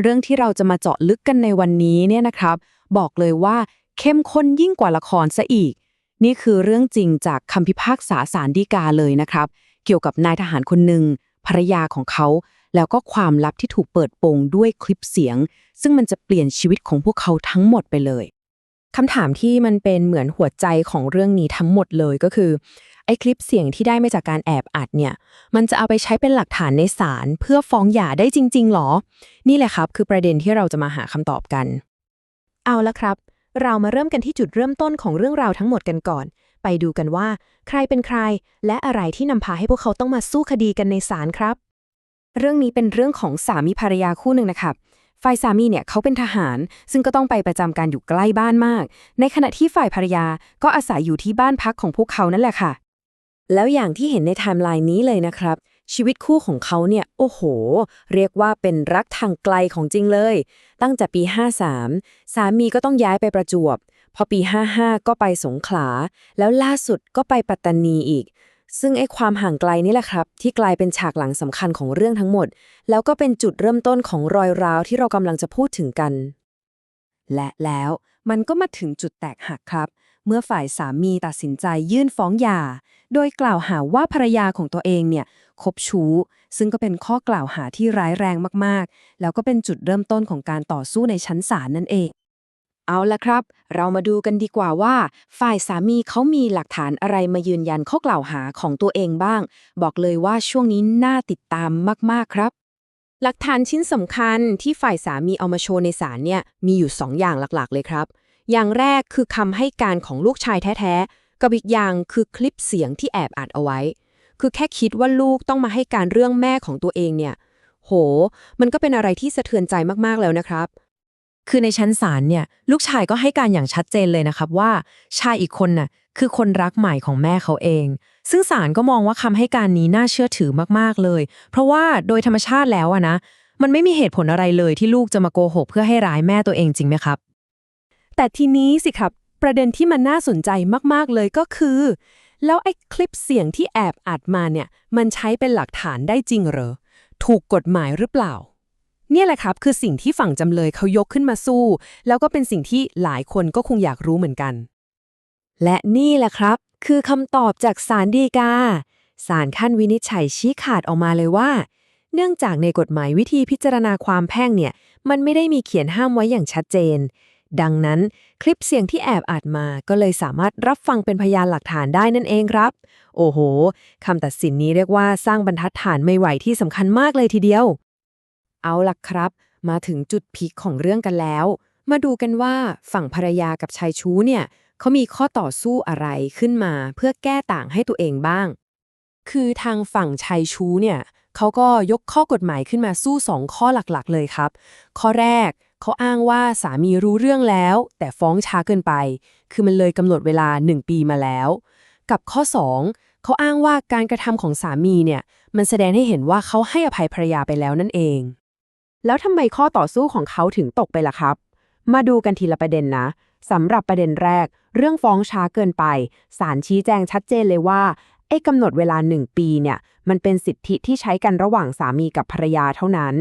เรื่องที่เราจะมาเจาะลึกกันในวันนี้เนี่ยนะครับ บอกเลยว่าเข้มข้นยิ่งกว่าละครซะอีก นี่คือเรื่องจริงจากคำพิพากษาสารดีกาเลยนะครับ เกี่ยวกับนายทหารคนหนึ่งภรรยาของเขา แล้วก็ความลับที่ถูกเปิดโปงด้วยคลิปเสียง ซึ่งมันจะเปลี่ยนชีวิตของพวกเขาทั้งหมดไปเลย คำถามที่มันเป็นเหมือนหัวใจของเรื่องนี้ทั้งหมดเลยก็คือไอ้คลิปเสียงที่ได้มาจากการแอบอัดเนี่ย มันจะเอาไปใช้เป็นหลักฐานในศาลเพื่อฟ้องหย่าได้จริง ๆหรอ นี่แหละครับ คือประเด็นที่เราจะมาหาคำตอบกัน เอาละครับ เรามาเริ่มกันที่จุดเริ่มต้นของเรื่องราวทั้งหมดกันก่อน ไปดูกันว่า ใครเป็นใคร และอะไรที่นำพาให้พวกเขาต้องมาสู้คดีกันในศาลครับ เรื่องนี้เป็นเรื่องของสามีภรรยาคู่หนึ่งนะครับ ฝ่ายสามีเนี่ยเขาเป็นทหาร ซึ่งก็ต้องไปประจำการอยู่ใกล้บ้านมาก ในขณะที่ฝ่ายภรรยาก็อาศัยอยู่ที่บ้านพักของพวกเขานั่นแหละค่ะ แล้วอย่างที่เห็นในไทม์ไลน์นี้เลยนะครับ ชีวิตคู่ของเขาเนี่ย โอ้โห เรียกว่าเป็นรักทางไกลของจริงเลย ตั้งแต่ปี 53 สามีก็ต้องย้ายไปประจวบ พอปี 55 ก็ไปสงขลา แล้วล่าสุดก็ไปปัตตานีอีก ซึ่งไอ้ความห่างไกลนี่แหละครับ ที่กลายเป็นฉากหลังสำคัญของเรื่องทั้งหมด แล้วก็เป็นจุดเริ่มต้นของรอยร้าวที่เรากำลังจะพูดถึงกัน และแล้วมันก็มาถึงจุดแตกหักครับ เมื่อฝ่ายสามีตัดสินใจยื่นฟ้องหย่า โดยกล่าวหาว่าภรรยาของตัวเองเนี่ยคบชู้ ซึ่งก็เป็นข้อกล่าวหาที่ร้ายแรงมากๆ แล้วก็เป็นจุดเริ่มต้นของการต่อสู้ในชั้นศาลนั่นเอง เอาละครับ เรามาดูกันดีกว่าว่า ฝ่ายสามีเขามีหลักฐานอะไรมายืนยันข้อกล่าวหาของตัวเองบ้าง บอกเลยว่าช่วงนี้น่าติดตามมากๆครับ หลักฐานชิ้นสำคัญที่ฝ่ายสามีเอามาโชว์ในศาลเนี่ยมีอยู่ 2 อย่างหลักๆ เลยครับ อย่างแรกคือคำให้การของลูกชายแท้ๆกับอีกอย่างคือคลิปเสียงที่แอบอัดเอาไว้ คือแค่คิดว่าลูกต้องมาให้การเรื่องแม่ของตัวเองเนี่ย โห มันก็เป็นอะไรที่สะเทือนใจมากๆแล้วนะครับ คือในชั้นศาลเนี่ยลูกชายก็ให้การอย่างชัดเจนเลยนะครับว่า ชายอีกคนน่ะคือคนรักใหม่ของแม่เขาเอง ซึ่งศาลก็มองว่าคำให้การนี้น่าเชื่อถือมากๆเลย เพราะว่าโดยธรรมชาติแล้วอะนะ มันไม่มีเหตุผลอะไรเลยที่ลูกจะมาโกหกเพื่อให้ร้ายแม่ตัวเองจริงไหมครับ แต่ทีนี้สิครับ ประเด็นที่มันน่าสนใจมากๆเลยก็คือ แล้วไอ้คลิปเสียงที่แอบอัดมาเนี่ย มันใช้เป็นหลักฐานได้จริงเหรอ ถูกกฎหมายหรือเปล่า เนี่ยแหละครับคือสิ่งที่ฝั่งจำเลยเขายกขึ้นมาสู้ แล้วก็เป็นสิ่งที่หลายคนก็คงอยากรู้เหมือนกัน และนี่แหละครับ คือคำตอบจากศาลฎีกาศาลขั้นวินิจฉัยชี้ขาดออกมาเลยว่า เนื่องจากในกฎหมายวิธีพิจารณาความแพ่งเนี่ยมันไม่ได้มีเขียนห้ามไว้อย่างชัดเจน ดังนั้นคลิปเสียงที่แอบอัดมาก็เลยสามารถรับฟังเป็นพยานหลักฐานได้นั่นเองครับ โอ้โหคำตัดสินนี้เรียกว่าสร้างบรรทัดฐานไม่ไหวที่สำคัญมากเลยทีเดียว เอาล่ะครับ มาถึงจุดพีคของเรื่องกันแล้ว มาดูกันว่าฝั่งภรรยากับชายชู้เนี่ยเขามีข้อต่อสู้อะไรขึ้นมาเพื่อแก้ต่างให้ตัวเองบ้าง คือทางฝั่งชายชู้เนี่ยเขาก็ยกข้อกฎหมายขึ้นมาสู้สองข้อหลักๆ เลยครับ ข้อแรกเขาอ้างว่าสามีรู้เรื่องแล้ว แต่ฟ้องช้าเกินไป คือมันเลยกำหนดเวลา 1 ปีมาแล้ว กับข้อ 2 เขาอ้างว่าการกระทำของสามีเนี่ย มันแสดงให้เห็นว่าเขาให้อภัยภรรยาไปแล้วนั่นเอง แล้วทำไมข้อต่อสู้ของเขาถึงตกไปล่ะครับ มาดูกันทีละประเด็นนะสำหรับประเด็นแรก เรื่องฟ้องช้าเกินไปศาลชี้แจงชัดเจนเลยว่าไอ้กำหนดเวลาหนึ่งปีเนี่ย มันเป็นสิทธิที่ใช้กันระหว่างสามีกับภรรยาเท่านั้น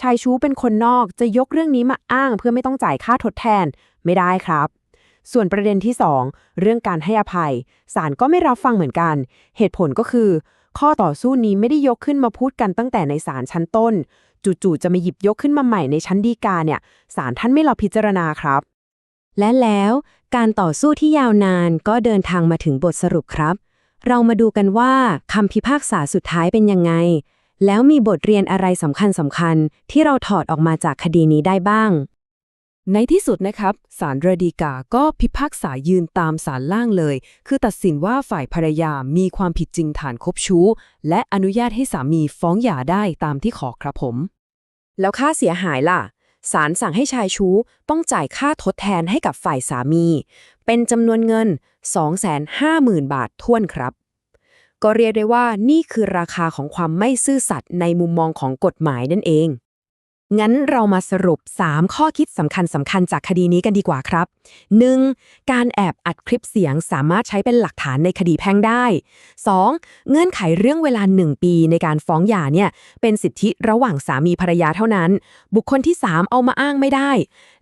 ชายชู้เป็นคนนอกจะยกเรื่องนี้มาอ้างเพื่อไม่ต้องจ่ายค่าทดแทนไม่ได้ครับส่วนประเด็นที่ 2 เรื่องการให้อภัยศาลก็ไม่รับฟังเหมือนกัน เหตุผลก็คือ ข้อต่อสู้นี้ไม่ได้ยกขึ้นมาพูดกันตั้งแต่ในศาลชั้นต้น จู่ๆจะมาหยิบยกขึ้นมาใหม่ในชั้นฎีกาเนี่ยศาลท่านไม่รับพิจารณาครับ และแล้วการต่อสู้ที่ยาวนานก็เดินทางมาถึงบทสรุปครับ เรามาดูกันว่าคำพิพากษาสุดท้ายเป็นยังไง แล้วมีบทเรียนอะไรสำคัญสำคัญๆที่เราถอดออกมาจากคดีนี้ได้บ้าง ในที่สุดนะครับศาลระดีกาก็พิพากษายืนตามศาลล่างเลย คือตัดสินว่าฝ่ายภรรยามีความผิดจริงฐานคบชู้ และอนุญาตให้สามีฟ้องหย่าได้ตามที่ขอครับผม แล้วค่าเสียหายล่ะศาลสั่งให้ชายชู้ต้องจ่ายค่าทดแทนให้กับฝ่ายสามี เป็นจำนวนเงิน 250,000 บาทท้วนครับ ก็เรียกได้ว่านี่คือราคาของความไม่ซื่อสัตย์ในมุมมองของกฎหมายนั่นเอง งั้นเรามาสรุป 3 ข้อคิดสำคัญสำคัญจากคดีนี้กันดีกว่าครับ 1. การแอบอัดคลิปเสียงสามารถใช้เป็นหลักฐานในคดีแพ่งได้ 2. เงื่อนไขเรื่องเวลา 1 ปีในการฟ้องหย่าเนี่ยเป็นสิทธิระหว่างสามีภรรยาเท่านั้น บุคคลที่ 3 เอามาอ้างไม่ได้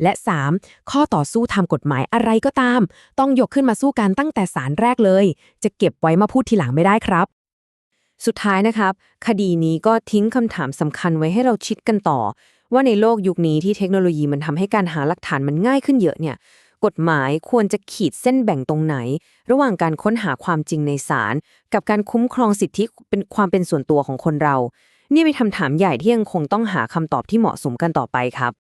และ 3. ข้อต่อสู้ทางกฎหมายอะไรก็ตาม ต้องยกขึ้นมาสู้กันตั้งแต่ศาลแรกเลย จะเก็บไว้มาพูดทีหลังไม่ได้ครับสุดท้ายนะครับ คดีนี้ก็ทิ้งคำถามสำคัญไว้ให้เราคิดกันต่อ ว่าในโลกยุคนี้ที่เทคโนโลยีมันทำให้การหาหลักฐานมันง่ายขึ้นเยอะเนี่ยกฎหมายควรจะขีดเส้นแบ่งตรงไหน ระหว่างการค้นหาความจริงในศาลกับการคุ้มครองสิทธิเป็นความเป็นส่วนตัวของคนเรา นี่เป็นคำถามใหญ่ที่ยังคงต้องหาคำตอบที่เหมาะสมกันต่อไปครับ